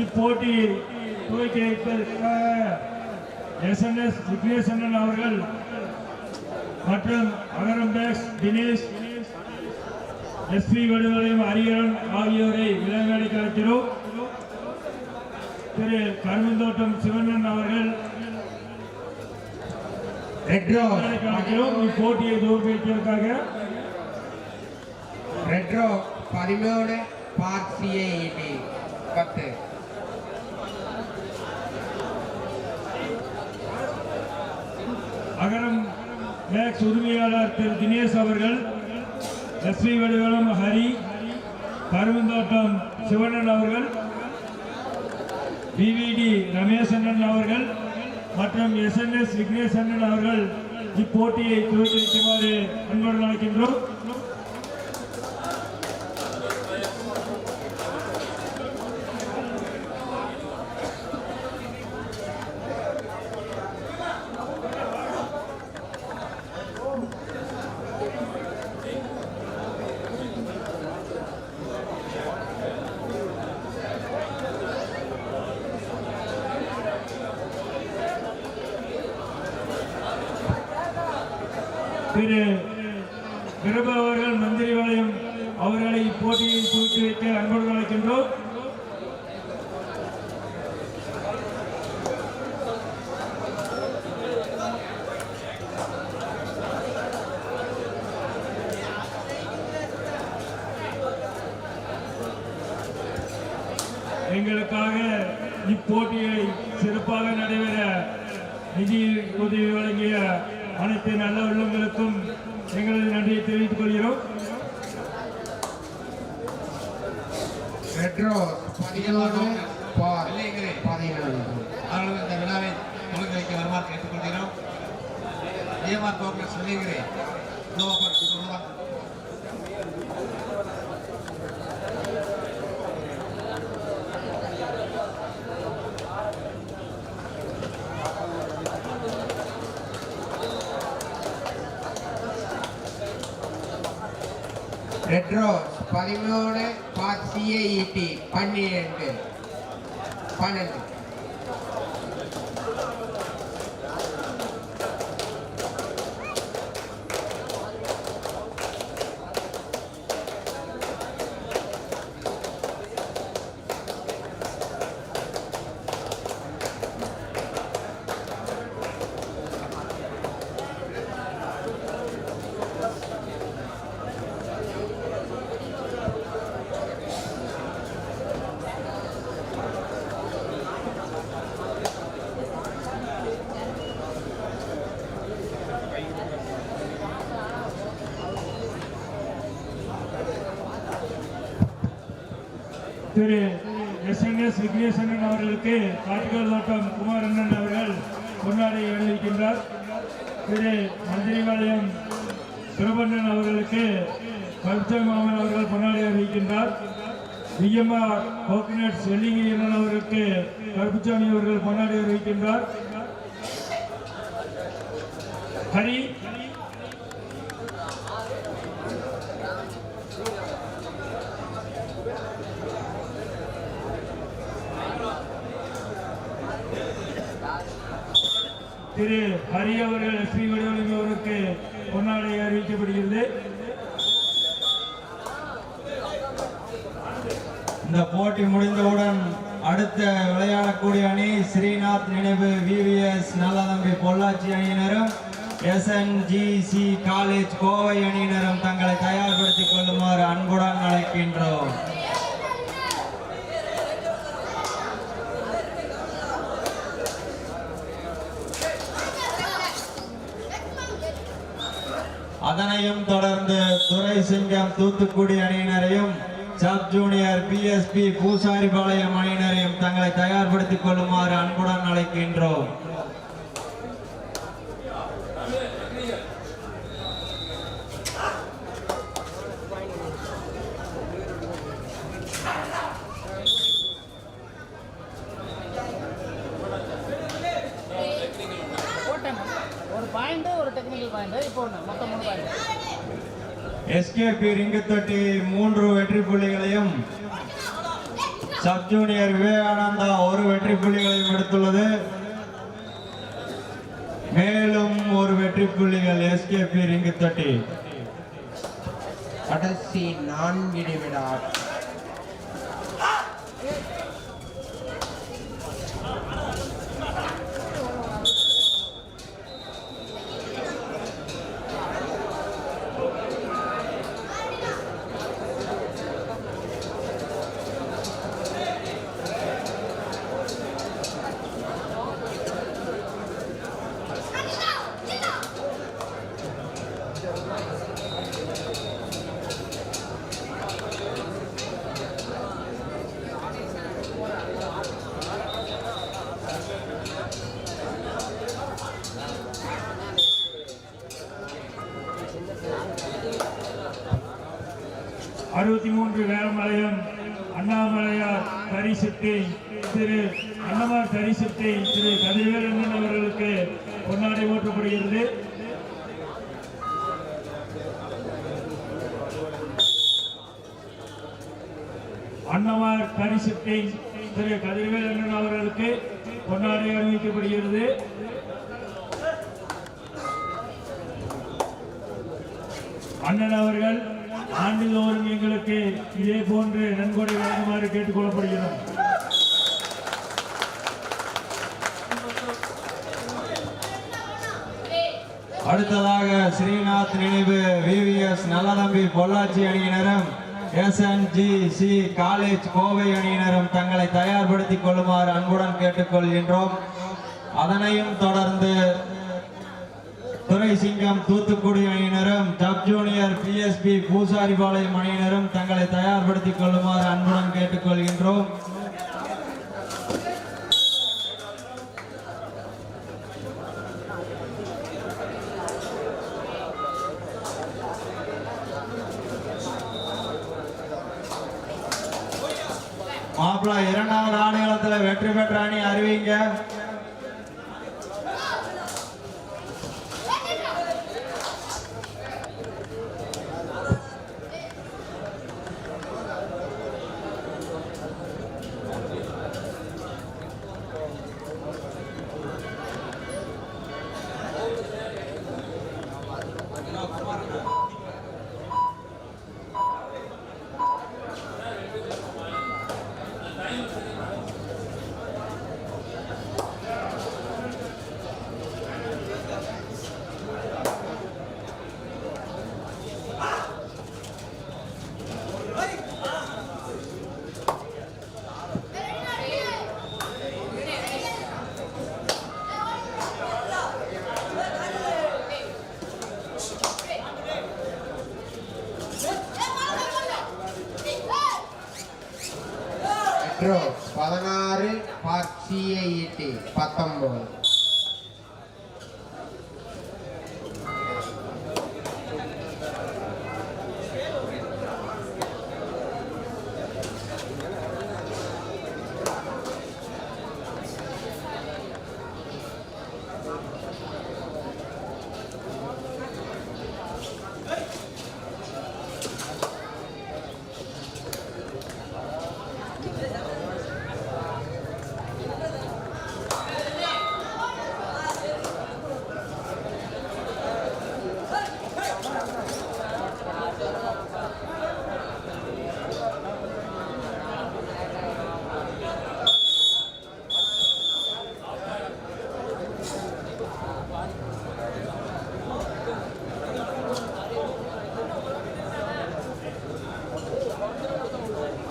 இப்போட்டி துவக்கி வைப்பதற்காக எஸ்என்எஸ் விக்னேஸ்வரன் அவர்கள் மற்றும் அகரம் பேக்ஸ் தினேஷ் எஸ்பி வடிவலையும் ஹரிஹரன் ஆகியோரை விளையாடிக்க அழைக்கிறோம் திரு கரும்புந்தோட்டம் சிவண்ணன் அவர்கள் இப்போட்டியை தோற்கடிப்பதற்காக ரெட் ரோ பதிமூணு பார்ட் சிஏஇடி பத்து. நகரம் மேக்ஸ் உரிமையாளர் திரு தினேஷ் அவர்கள் எஸ்பி வடிவலம் ஹரி கருவந்தோட்டம் சிவண்ணன் அவர்கள் விவிடி ரமேசண்ணன் அவர்கள் மற்றும் எஸ்என்எஸ் அண்ணன் அவர்கள் இப்போட்டியை துவக்கி வைக்குமாறு அன்புடன் அழைக்கின்றோம் திரு பிரபு அவர்கள் மந்திரி வளையம் அவர்களை இப்போட்டியை துவக்கி வைக்க அன்போடு அழைக்கின்றோம். எங்களுக்காக இப்போட்டியை சிறப்பாக நடைபெற நிதி உதவி வழங்கிய அனைத்து நல்ல உள்ளங்களுக்கும் பதிமூணு ரெட் ரோ பதிமூணு part C A E D பன்னிரெண்டு. பன்னெண்டு. திரு எஸ் என் எஸ் விக்னேசன் அவர்களுக்கு காட்டுக்கால் தோட்டம் குமாரண்ணன் அவர்கள் கொண்டாடி எழுதியிருக்கின்றார் திரு மந்திரிபாளையம் சுரபண்ணன் அவர்களுக்கு கருத்தா மாமன் அவர்கள் கொண்டாடி அறிவிக்கின்றார் விஎம்ஆர் கோகனட் வெள்ளிங்கிரியன் அவருக்கு கருப்புசாமி அவர்கள் கொண்டாடி அறிவிக்கின்றார் ஹரி திரு ஹரி அவர்கள் எஸ்பி வடிவலிங்க அவருக்கு பொன்னாடை அறிவிக்கப்படுகிறது. இந்த போட்டி முடிந்தவுடன் அடுத்த விளையாடக்கூடிய அணி ஸ்ரீநாத் நினைவு விவிஎஸ் நல்லதம்பி பொள்ளாச்சி அணியினரும் எஸ்என்ஜிசி காலேஜ் கோவை அணியினரும் தங்களை தயார்படுத்திக் கொள்ளுமாறு அன்புடன் அழைக்கின்றோம். அதனையும் தொடர்ந்து துரை சிங்கம் தூத்துக்குடி அணியினரையும் சப் ஜூனியர் பிஎஸ்பி பூசாரிபாளையம் அணியினரையும் தங்களை தயார்படுத்திக் கொள்ளுமாறு அன்புடன் அழைக்கின்றோம் போட்டேன் ஒரு பாயிண்ட் ஒரு டெக்னிக்கல் பாயிண்ட் இப்போ ஒன்று மொத்தம் மூணு பாயிண்ட் எஸ்கேபி ரிங்கு தொட்டி மூன்று வெற்றி புள்ளிகளையும் சப் ஜூனியர் விவேகானந்தா ஒரு வெற்றி புள்ளிகளையும் எடுத்துள்ளது. மேலும் ஒரு வெற்றி புள்ளிகள் எஸ்கேபி ரிங்கு தட்டி கடைசி நான்கு நிமிட அறுபத்தி மூன்று வேலமலையம் அண்ணாமலையார் தரிசத்தை திரு அண்ணமார் தரிசத்தை திரு கதிர்வேலன் அவர்களுக்கு பொன்னாடை ஓட்டப்படுகிறது. அண்ணமார் பரிசுத்தை திரு கதிர்வேலன் அவர்களுக்கு பொன்னாடை அறிவிக்கப்படுகிறது. அண்ணன் அவர்கள் ஆண்டுதோறும் எங்களுக்கு இதே போன்று நன்கொடை வழங்குமாறு கேட்டுக்கொள்ளப்படுகிறோம். அடுத்ததாக ஸ்ரீநாத் நினைவு விவிஎஸ் நல்லதம்பி பொள்ளாச்சி அணியினரும் எஸ்என்ஜிசி காலேஜ் கோவை அணியினரும் தங்களை தயார்படுத்திக் கொள்ளுமாறு அன்புடன் கேட்டுக்கொள்கின்றோம். அதனையும் தொடர்ந்து துரைசிங்கம் தூத்துக்குடி அணியினரும் டப் ஜூனியர் பிஎஸ்பி பூசாரிபாளையம் அணியினரும் தங்களை தயார்படுத்திக் கொள்ளுமாறு அன்புடன் கேட்டுக்கொள்கின்றோம். மாப்பிளா இரண்டாவது ஆடுகளத்தில் வெற்றி பெற்ற அணி அறிவிங்க. பதினாறு park C I E D பத்தொன்பது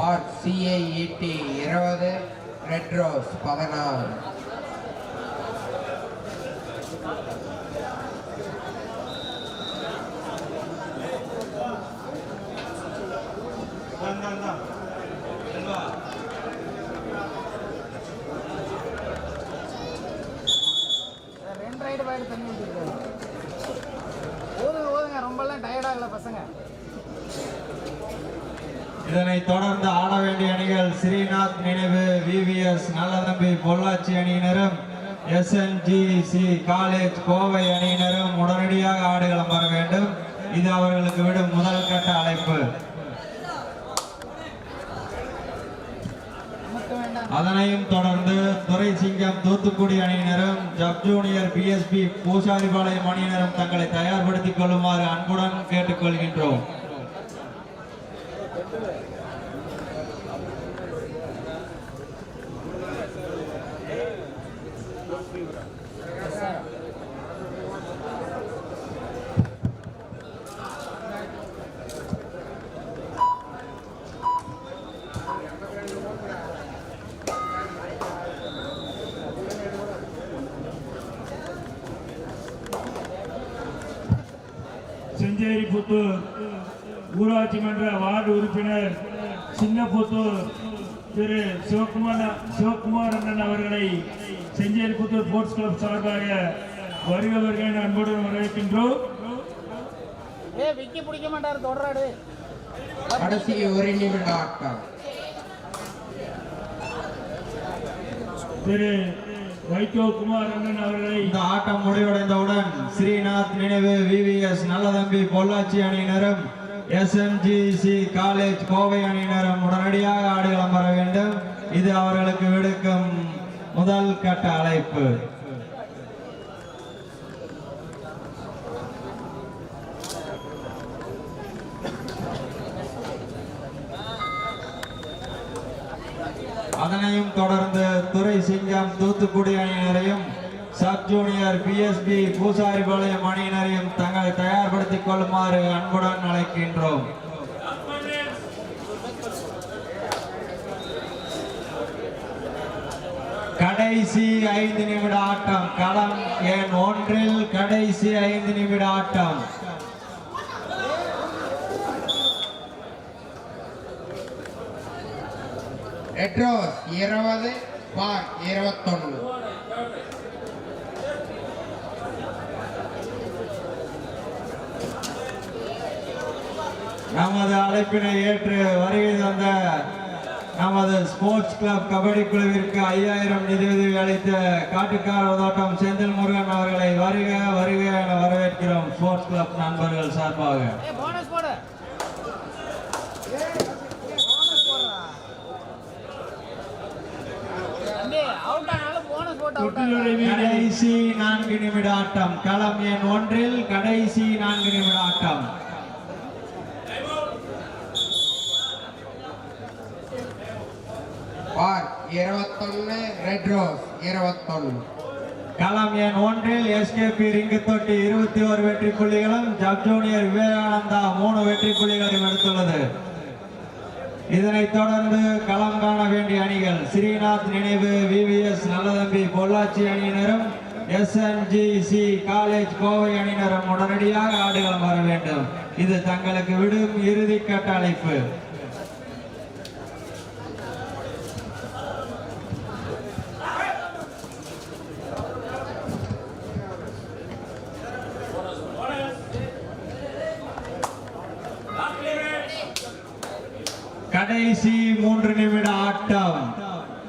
park C I E D இருபது ரெட் ரோஸ் பதினாறு. ரெண்டு ரைடு பாயிண்ட் தண்ணி ஊற்றிருக்காரு ஓதுங்க ஓதுங்க. ரொம்பலாம் டயர்டாகல பசங்க. இதனைத் தொடர்ந்து ஆட வேண்டிய அணிகள் ஸ்ரீநாத் நினைவு விவிஎஸ் நல்லதம்பி பொள்ளாச்சி அணியினரும் எஸ்என்ஜிசி காலேஜ் கோவை அணியினரும் உடனடியாக ஆடுகளம் வர வேண்டும். இது அவர்களுக்கு விடும் முதல் கட்ட அழைப்பு. அதனையும் தொடர்ந்து துரை சிங்கம் தூத்துக்குடி அணியினரும் ஜப் ஜூனியர் பிஎஸ்பி பூசாரிபாளையம் அணியினரும் தங்களை தயார்படுத்திக் கொள்ளுமாறு அன்புடன் கேட்டுக்கொள்கின்றோம் செஞ்சேரி புத்தூர் ஊராட்சி மன்ற வார்டு உறுப்பினர் சின்னபுத்தூர் திரு சிவகுமார் சிவகுமார் அண்ணன் அவர்களை செஞ்சேரி புத்தூர் ஸ்போர்ட்ஸ் கிளப் சார்பாக வருக வருக என அன்புடன் வரவேற்கின்றோம். ஏ விக்கி பிடிக்க மாட்டாரு தொடராடு. கடைசி ஒரு நிமிட ஆட்டம். திரு வைகோ குமார் அண்ணன் அவர்களை இந்த ஆட்டம் முடிவடைந்தவுடன் ஸ்ரீநாத் நினைவு விவிஎஸ் நல்லதம்பி பொள்ளாச்சி அணியினரும் எஸ்எம்ஜிசி காலேஜ் கோவை அணியினரும் உடனடியாக ஆடுகளம் வர வேண்டும். இது அவர்களுக்கு விடுக்கும் முதல் கட்ட அழைப்பு. அதனையும் தொடர்ந்து துரை சிங்கம் தூத்துக்குடி அணியினரையும் சப் ஜூனியர் பிஎஸ்பி பூசாரிபாளையம் அணியினரையும் தங்களை தயார்படுத்திக் கொள்ளுமாறு அன்புடன் அழைக்கின்றோம். கடைசி ஐந்து நிமிட ஆட்டம். களம் என் ஒன்றில் கடைசி ஐந்து நிமிட ஆட்டம். எட்ரோஸ் இருபது பார் இருபத்தொன்னு. நமது அழைப்பினை ஏற்று வருகை தந்த நமது ஸ்போர்ட்ஸ் கிளப் கபடி குழுவிற்கு ஐயாயிரம் நிதியுதவி அளித்த காட்டுக்கார உதோட்டம் செந்தில் முருகன் அவர்களை வருக வருக என வரவேற்கிறோம் ஸ்போர்ட்ஸ் கிளப் நண்பர்கள் சார்பாக. கடைசி நான்கு நிமிட ஆட்டம். களம் எண் ஒன்றில் கடைசி நான்கு நிமிட ஆட்டம். பார் இருபத்தொன்னு ரெட்ரோஸ் இருபத்தொன்னு. களம் எண் ஒன்றில் எஸ்கேபி ரிங்கு தொட்டி இருபத்தி ஒரு வெற்றி புள்ளிகளும் ஜப் ஜூனியர் விவேகானந்தா மூணு வெற்றி புள்ளிகளையும் எடுத்துள்ளது. இதனைத் தொடர்ந்து களம் காண வேண்டிய அணிகள் ஸ்ரீநாத் நினைவு விவிஎஸ் நல்லதம்பி பொள்ளாச்சி அணியினரும் எஸ்என்ஜிசி காலேஜ் கோவை அணியினரும் உடனடியாக ஆடுகளம் வர வேண்டும். இது தங்களுக்கு விடும் இறுதிக்கட்ட அழைப்பு கடைசி மூன்று நிமிட ஆட்டம்.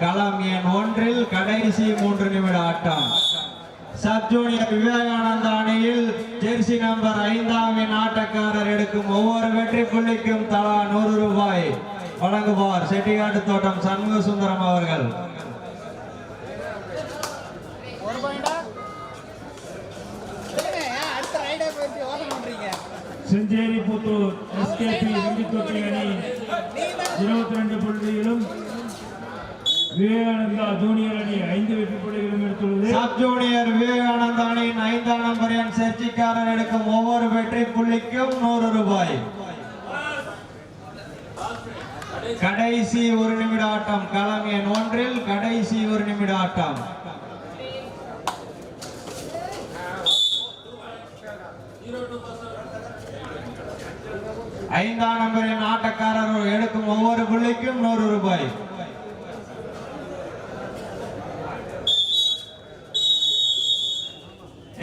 களம் எண் ஒன்றில் கடைசி மூன்று நிமிட ஆட்டம். சப் ஜூனியர் விவேகானந்தா அணியில் ஜெர்சி நம்பர் ஐந்தாம் எண் ஆட்டக்காரர் எடுக்கும் ஒவ்வொரு வெற்றி புள்ளிக்கும் தலா நூறு ரூபாய் வழங்குவார் செட்டிக்காட்டு தோட்டம் சண்முக சுந்தரம் அவர்கள் செஞ்சேரி புத்தூர் எஸ்கேபி தொட்டி அணி. இருபத்தி ரெண்டு புள்ளிகளும் விவேகானந்தா ஜூனியர் அணி ஐந்து வெற்றி புள்ளிகளும் எடுத்துள்ளது. சப் ஜூனியர் விவேகானந்தா அணியின் ஐந்தாம் நம்பர் எண் சர்ச்சைக்காரர் எடுக்கும் ஒவ்வொரு வெற்றி புள்ளிக்கும் நூறு ரூபாய். கடைசி ஒரு நிமிட ஆட்டம் களம் எண் ஒன்றில் கடைசி ஒரு நிமிட ஆட்டம். ஐந்தாம் நம்பரின் ஆட்டக்காரர் எடுக்கும் ஒவ்வொரு புள்ளிக்கும் நூறு ரூபாய்.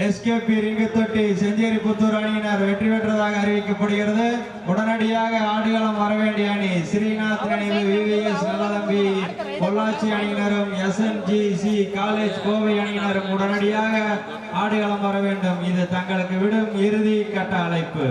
எஸ்கேபி ரிங்கத்தொட்டி செஞ்சேரி புத்தூர் அணியினர் வெற்றி பெற்றதாக அறிவிக்கப்படுகிறது. உடனடியாக ஆடுகளம் வர வேண்டிய அணி ஸ்ரீநாத் நினைவு விவிஎஸ் நல்லதம்பி பொள்ளாச்சி அணியினரும் எஸ்என்ஜிசி காலேஜ் கோவை அணியினரும் உடனடியாக ஆடுகளம் வர வேண்டும். இது தங்களுக்கு விடும் இறுதி கட்ட அழைப்பு.